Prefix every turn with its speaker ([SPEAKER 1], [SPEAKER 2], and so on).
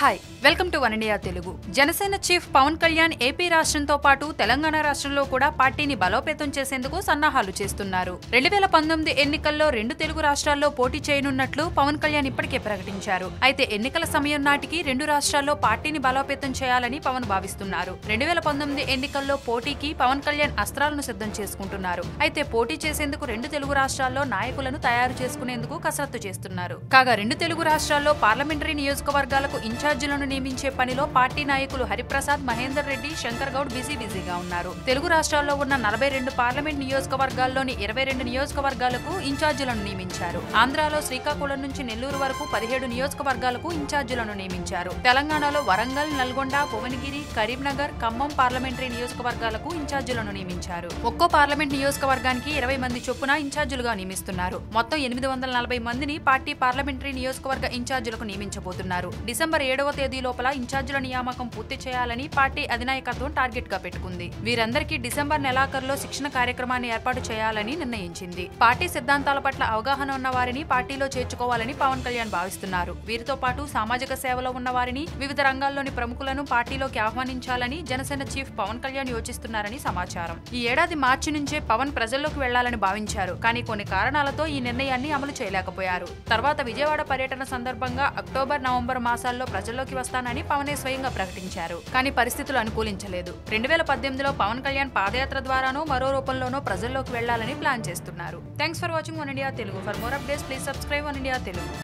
[SPEAKER 1] Hi welcome to one India Telugu. Janasena chief Pawan Kalyan AP రాష్ట్రంతో పాటు తెలంగాణ రాష్ట్రంలో కూడా పార్టీని బలోపేతం చేసేందుకు సన్నాహాలు చేస్తున్నారు. రెండు వేల పంతొమ్మిది ఎన్నికల్లో రెండు తెలుగు రాష్ట్రాల్లో పోటీ చేయనున్నట్లు పవన్ కళ్యాణ్ ఇప్పటికే ప్రకటించారు. అయితే ఎన్నికల సమయం నాటికి రెండు రాష్ట్రాల్లో పార్టీని బలోపేతం చేయాలని పవన్ భావిస్తున్నారు. రెండు వేల పంతొమ్మిది ఎన్నికల్లో పోటీకి పవన్ కళ్యాణ్ అస్త్రాలను సిద్ధం చేసుకుంటున్నారు. అయితే పోటీ చేసేందుకు రెండు తెలుగు రాష్ట్రాల్లో నాయకులను తయారు చేసుకునేందుకు కసరత్తు చేస్తున్నారు. కాగా రెండు తెలుగు రాష్ట్రాల్లో పార్లమెంటరీ నియోజకవర్గాలకు ఇన్ఛార్జీలను నియమించే పనిలో పార్టీ నాయకులు హరిప్రసాద్ మహేందర్ రెడ్డి శంకర్ గౌడ్ బిజీ బిజీగా ఉన్నారు. తెలుగు రాష్ట్రాల్లో ఉన్న నలభై రెండు పార్లమెంట్ నియోజకవర్గాల్లోని ఇరవై రెండు నియోజకవర్గాలకు ఇన్ఛార్జీలను నియమించారు. ఆంధ్రాలో శ్రీకాకుళం నుంచి నెల్లూరు వరకు పదిహేడు నియోజకవర్గాలకు ఇన్ఛార్జీలను నియమించారు. తెలంగాణలో వరంగల్ నల్గొండ భువనగిరి కరీంనగర్ ఖమ్మం పార్లమెంటరీ నియోజకవర్గాలకు ఇన్ఛార్జీలను నియమించారు. ఒక్కో పార్లమెంట్ నియోజకవర్గానికి ఇరవై మంది చొప్పున ఇన్ఛార్జీలుగా నియమిస్తున్నారు. మొత్తం ఎనిమిది వందల నలభై మందిని పార్టీ పార్లమెంటరీ నియోజకవర్గ ఇన్ఛార్జీలకు నియమించబోతున్నారు. డిసెంబర్ ఏడు ఏడవ తేదీ లోపల ఇన్ఛార్జీల నియామకం పూర్తి చేయాలని పార్టీ అధినాయకత్వం టార్గెట్గా పెట్టుకుంది. వీరందరికీ డిసెంబర్ నెలాఖరులో శిక్షణ కార్యక్రమాన్ని ఏర్పాటు చేయాలని నిర్ణయించింది. పార్టీ సిద్ధాంతాల పట్ల అవగాహన ఉన్న వారిని పార్టీలో చేర్చుకోవాలని పవన్ కళ్యాణ్ భావిస్తున్నారు. వీరితో పాటు సామాజిక సేవలో ఉన్న వారిని వివిధ రంగాల్లోని ప్రముఖులను పార్టీలోకి ఆహ్వానించాలని జనసేన చీఫ్ పవన్ కళ్యాణ్ యోచిస్తున్నారని సమాచారం. ఈ ఏడాది మార్చి నుంచే పవన్ ప్రజల్లోకి వెళ్ళాలని భావించారు. కానీ కొన్ని కారణాలతో ఈ నిర్ణయాన్ని అమలు చేయలేకపోయారు. తర్వాత విజయవాడ పర్యటన సందర్భంగా అక్టోబర్ నవంబర్ మాసాల్లో ప్రజల్లోకి వస్తానని పవనే స్వయంగా ప్రకటించారు. కానీ పరిస్థితులు అనుకూలించలేదు. రెండు వేల పద్దెనిమిదిలో పవన్ కళ్యాణ్ పాదయాత్ర ద్వారానో మరో రూపంలోనో ప్రజల్లోకి వెళ్ళాలని ప్లాన్ చేస్తున్నారు. Thanks for watching one India Telugu for more updates please subscribe one India Telugu